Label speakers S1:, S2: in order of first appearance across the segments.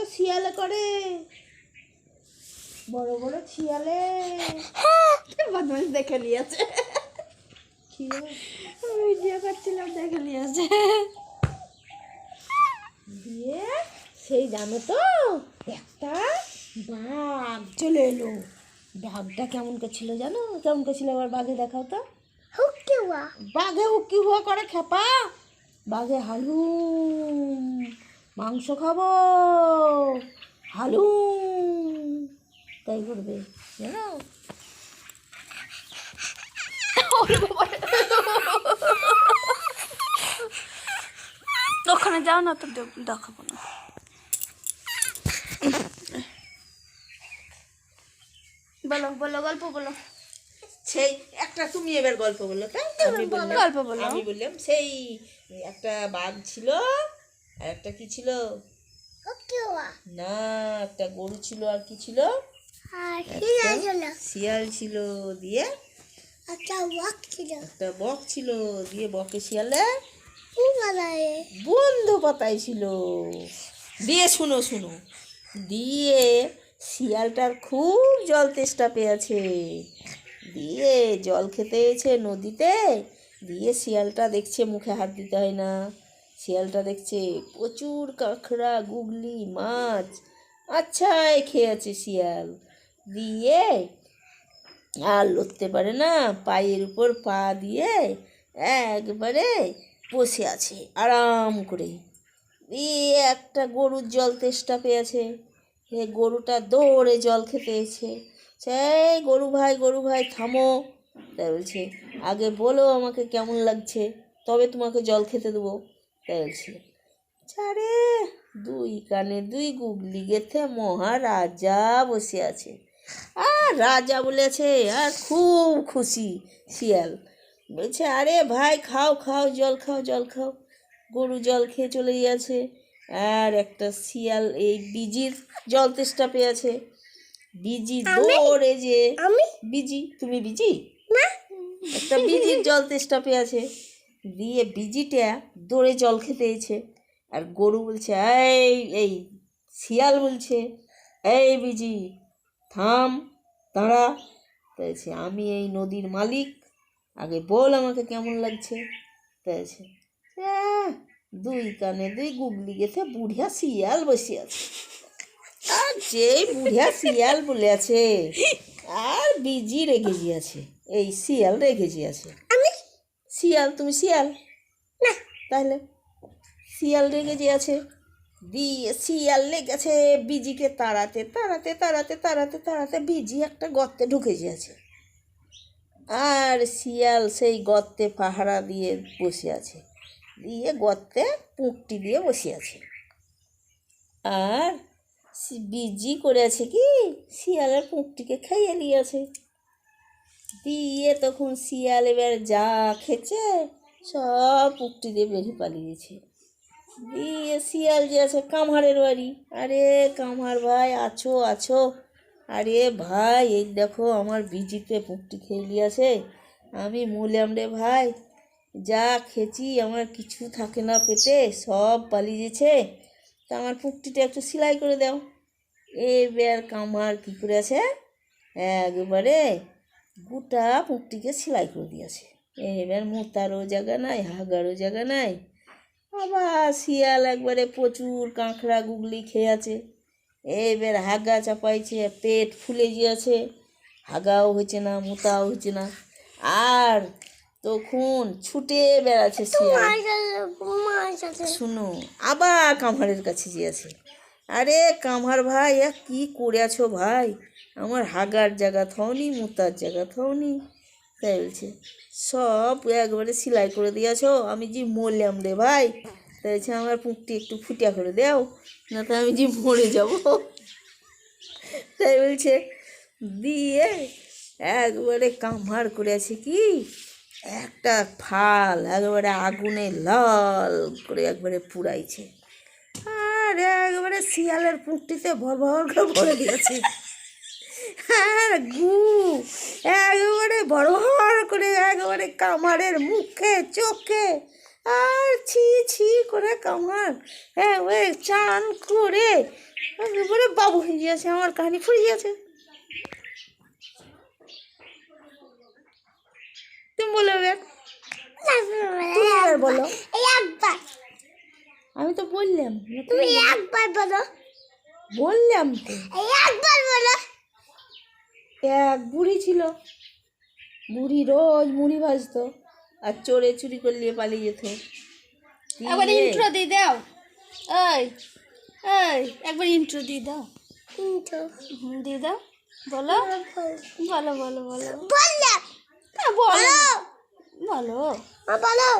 S1: তো শিয়ালে করে। বড় বড় শিয়ালে। বদমাস দেখে নিয়েছে।
S2: ভিডিও করছিলাম দেখে নিয়েছে।
S1: দিয়ে সেই জানো তো একটা বাঘ চলে এলো। বাঘটা কেমন করছিল জানো? কেমন করছিল আবার বাঘে দেখাও তো। বাঘে হুকি হুয়া করে খেপা। বাঘে হালুম। মাংস খাব। হালুম। তাই করবে জানো?
S2: ওখানে যাও না তো দেখাবো না। বলো বলো গল্প বলো।
S1: সেই একটা তুমি এবার গল্প বলো তাই আমি বললাম
S2: গল্প বলো।
S1: আমি বললাম সেই একটা বাঘ ছিল আর একটা কি ছিল? না একটা গরু ছিল আর কি ছিল? শিয়াল ছিল। দিয়ে
S2: একটা ওয়াক ছিল।
S1: একটা বক ছিল দিয়ে বকে শিয়ালে বন্ধু পাতাই ছিল। দিয়ে শুনো শুনো। দিয়ে শিয়ালটার খুব জল তেষ্টা পেয়েছে। দিয়ে জল খেতে এসে নদীতে দিয়ে শিয়ালটা দেখছে মুখে হাত দিতে হয় না। শিয়ালটা দেখছে প্রচুর কাঁকড়া, গুগলি, মাছ। আচ্ছাই খেয়েছে শিয়াল। দিয়ে আর লড়তে পারে না। পায়ের উপর পা দিয়ে একবারে বসে আছে, আরাম করে। দিয়ে একটা গরুর জল তেষ্টা পেয়েছে। সে গরুটা দৌড়ে জল খেতে এসে সেই গরু ভাই গরু ভাই, থামো। তাই বলছে, আগে বলো আমাকে কেমন লাগছে, তবে তোমাকে জল খেতে দেবো। বলছে চারে দুই কানে দুই গুগলি গেথে মহারাজা বসে আছে। আর রাজা বলেছে আর খুব খুশি শিয়াল। বলছে আরে ভাই খাও খাও জল খাও জল খাও। গরু জল খেয়ে চলে গিয়েছে। আর একটা শিয়াল এই বিজির জল তেষ্টা পেয়েছে। বিজি দৌড়ে যে বিজি? তুমি বিজি? একটা বিজির জল তেষ্টা পেয়েছে। দিয়ে বিজিটা দৌড়ে জল খেতে এসে আর গরু বলছে এই এই শিয়াল বলছে এই বিজি থাম দাঁড়া। তাইছে আমি এই নদীর মালিক আগে বল আমাকে কেমন লাগছে? তাইছে "আহ, দুই কানে দুই গুগলি গেছে বুড়িয়া শিয়াল বসে আছে। আর যেই বুড়িয়া শিয়াল বলে আছে আর বিজি রেগে গিয়েছে এই শিয়াল রেগে গিয়েছে।
S2: আমি
S1: শিয়াল তুমি শিয়াল?
S2: না।
S1: তাহলে শিয়াল রেগে যে আছে দিয়ে শিয়াল লেগেছে বিজিকে তাড়াতে তাড়াতে তাড়াতে তাড়াতে তাড়াতে বিজি একটা গর্তে ঢুকে গিয়েছে। আর শিয়াল সেই গর্তে পাহারা দিয়ে বসে আছে। দিয়ে গর্তে পুঁকটি দিয়ে বসে আছে। আর বিজি করে আছে কি? শিয়ালের পুঁকটিকে খাইয়ে নিয়েছে দিয়ে তখন শিয়াল এবার যা খেছে সব পুকটি দিয়ে বেরিয়ে পালিয়েছে। দিয়ে শিয়াল যে আছে কামহারের বাড়ি। আরে কামহার ভাই, আছো আছো। আরে ভাই, এই দেখো আমার বিজিতে পুকটি খেয়ে নিয়েছে আমি মুলাম রে ভাই। যা খেছি আমার কিছু থাকে না পেটে, সব পালিয়েছে। তা আমার পুকটিটা একটু সেলাই করে দাও। এবার কামার কী করে আছে? একবারে গোটা পুঁকটিকে সেলাই করে দিয়েছে। এবার মোতারও জায়গা নাই হাগারও জায়গা নাই। আবার শিয়াল একবারে প্রচুর কাঁকড়া গুগলি খেয়ে আছে। এবার হাগা চাপাইছে পেট ফুলে গিয়েছে। হাগাও হয়েছে না মোতাও হয়েছে না। আর তখন ছুটে বেড়াচ্ছে শিয়াল। শুনো আবার কামহারের কাছে গিয়েছে। আরে কামহার ভাই এ কি করেছ ভাই? আমার হাগার জায়গা থাওনি, মুতার জায়গা থাওনি। তাই বলছে, সব একবারে সেলাই করে দিয়েছ, আমি যে মরলাম রে ভাই। তাই বলছে, আমার পুঁকটি একটু ফুটিয়া করে দাও না তো আমি যে মরে যাব। তাই বলছে, দিয়ে একবারে কামহার করেছে কি? একটা ফাল, একবারে আগুনে লাল করে একবারে পুড়াইছে। আর একবারে শিয়ালের পুঁকটিতে ভর ভর করে ভরে দিয়েছে। আর গু একবারে বড় করে একবারে কামারের মুখে চোখে আর ছি ছি করে কামার হ্যাঁ ওই চান করে একেবারে বাবু হয়ে গিয়েছে আমার কাহিনি ফুরিয়ে গেছে তুমি বলো। বলো আমি তো বললাম।
S2: তুমি একবার বলো।
S1: বললাম তো।
S2: একবার বলো।
S1: এক বুড়ি ছিল। বুড়ি রোজ মুড়ি ভাজতো আর চোরে চুরি করলিয়ে পালিয়ে যেত।
S3: একবার ইন্ট্রো দিয়ে দাও। এই এই একবার ইন্ট্রো দিয়ে দাও। হুম, দিয়ে দাও। বলো। বলো বলো। বলো
S2: বললাম।
S3: তা বলো।
S2: বলো।
S3: বলো।
S2: বলো।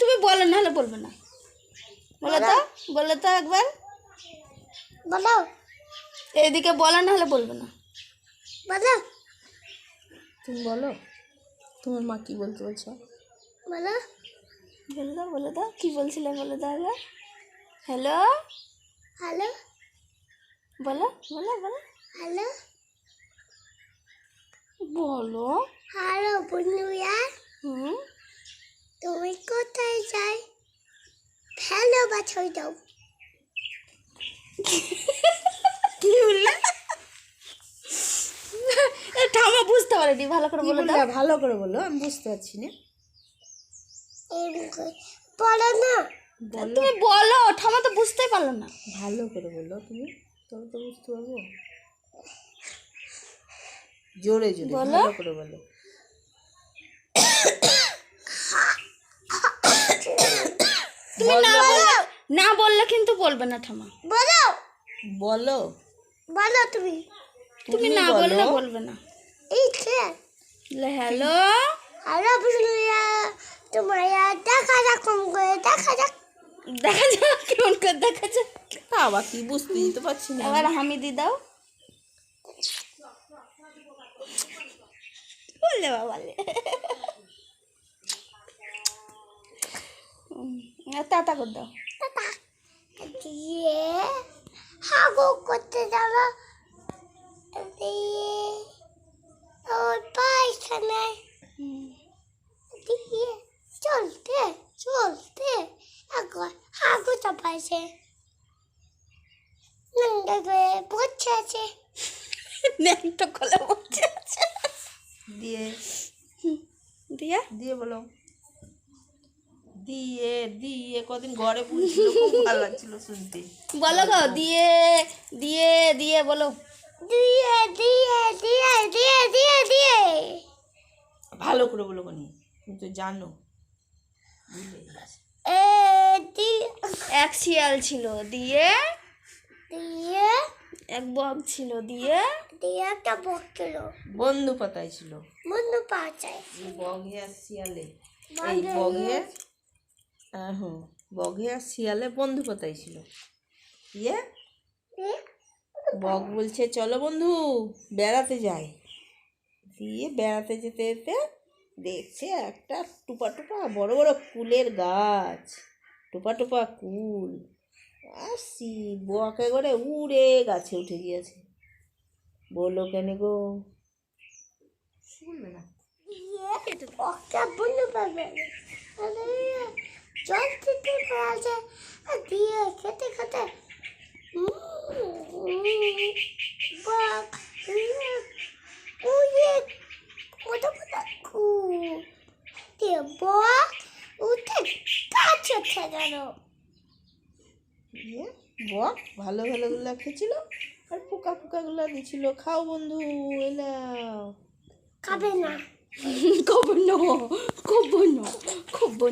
S3: তুমি বলো না হলে বলবে না। বলো তো বলো তো একবার।
S2: বলো।
S3: এদিকে বলো না হলে বলবে না।
S2: বলো।
S1: তুমি বলো তোমার মা কি বলতে বলছো?
S2: বলো।
S3: বলে দাও বলে দাও কী বলছিলে বলে দাও একবার হ্যালো?
S2: হ্যালো?
S3: বলো বলো বলো।
S2: হ্যালো?
S3: বলো।
S2: হ্যালো বন্ধুরা
S3: হুম।
S2: তুমি কোথায় যাই? হ্যালো বাছাই দাও।
S1: কি বললে?
S3: এ ঠামা বুঝতে পারেনি ভালো করে বলে দাও।
S1: ভালো করে বলো আমি বুঝতে পারছি না।
S2: বলো না।
S3: তুমি বলো ঠামা তো বুঝতেই পারল না।
S1: ভালো করে বলো তুমি তবে তো বুঝতে পারব। জোরে জোরে। ভালো করে বলো।
S3: তুমি না বললে না বললে কিন্তু বলবে না ঠামা
S2: বলো।
S1: বলো।
S2: বলো তুমি।
S3: তুমি না বললে বলবে না।
S2: এই কে
S3: হ্যালো
S2: হ্যালো বন্ধুরা তোমরা দেখা যাক কম করে দেখা যাক।
S3: দেখা যাক কেমন করে দেখা যাক।
S1: আবার কি বুঝতেই তো পারছি না।
S3: এবার হামি দি দাও। বললে বাবালে তাতা করে দাও।
S2: টাটা দিয়ে হাগু করতে যাব। দিয়ে ওর পায়খানায়। দিয়ে চলতে চলতে একবার হাগু চাপাইছে। নঙ্গা করে বসে আছে।
S3: ন্যাংটো কলে বসে আছে।
S1: দিয়ে।
S3: দিয়া?
S1: দিয়ে বলো। দিয়ে দিয়ে কদিন ঘরে পুষছিল খুব ভালো লাগছিল শুনতে।
S3: বলো গো দিয়ে দিয়ে দিয়ে বলো।
S2: দিয়ে দিয়ে দিয়ে দিয়ে দিয়ে দিয়ে।
S1: ভালো করে বলো কোনি তুমি তো জানো।
S3: এক শিয়াল ছিল দিয়ে
S2: দিয়ে।
S3: এক বক ছিল দিয়ে
S2: দিয়ে একটা বক ছিল।
S1: বন্ধু পাতায় ছিল।
S2: বন্ধু পাচায়
S1: এই বগে আর শিয়ালে। এই বগে হুম বগে আর শিয়ালে বন্ধু কোথায় ছিল? ইয়ে? বক বলছে, চলো বন্ধু, বেড়াতে যাই। দিয়ে বেড়াতে যেতে যেতে দেখছে একটা টুপা টুপা বড় বড় কুলের গাছ। টুপা টুপা কুল। আর সি বকে করে উড়ে গাছে উঠে গিয়েছে। বলল, কেন গো? শুনবে না
S2: ওকে বন্ধু পাবে জল খেতে আছে আর দিয়ে খেতে খেতে বাক উঠে গাছ উঠে গেল।
S1: দিয়ে বক ভালো ভালোগুলো খেয়েছিল আর পোকা পোকাগুলো দিছিল খাও বন্ধু এলাও
S2: খাবে না।
S3: কবর নো কবর নো কবর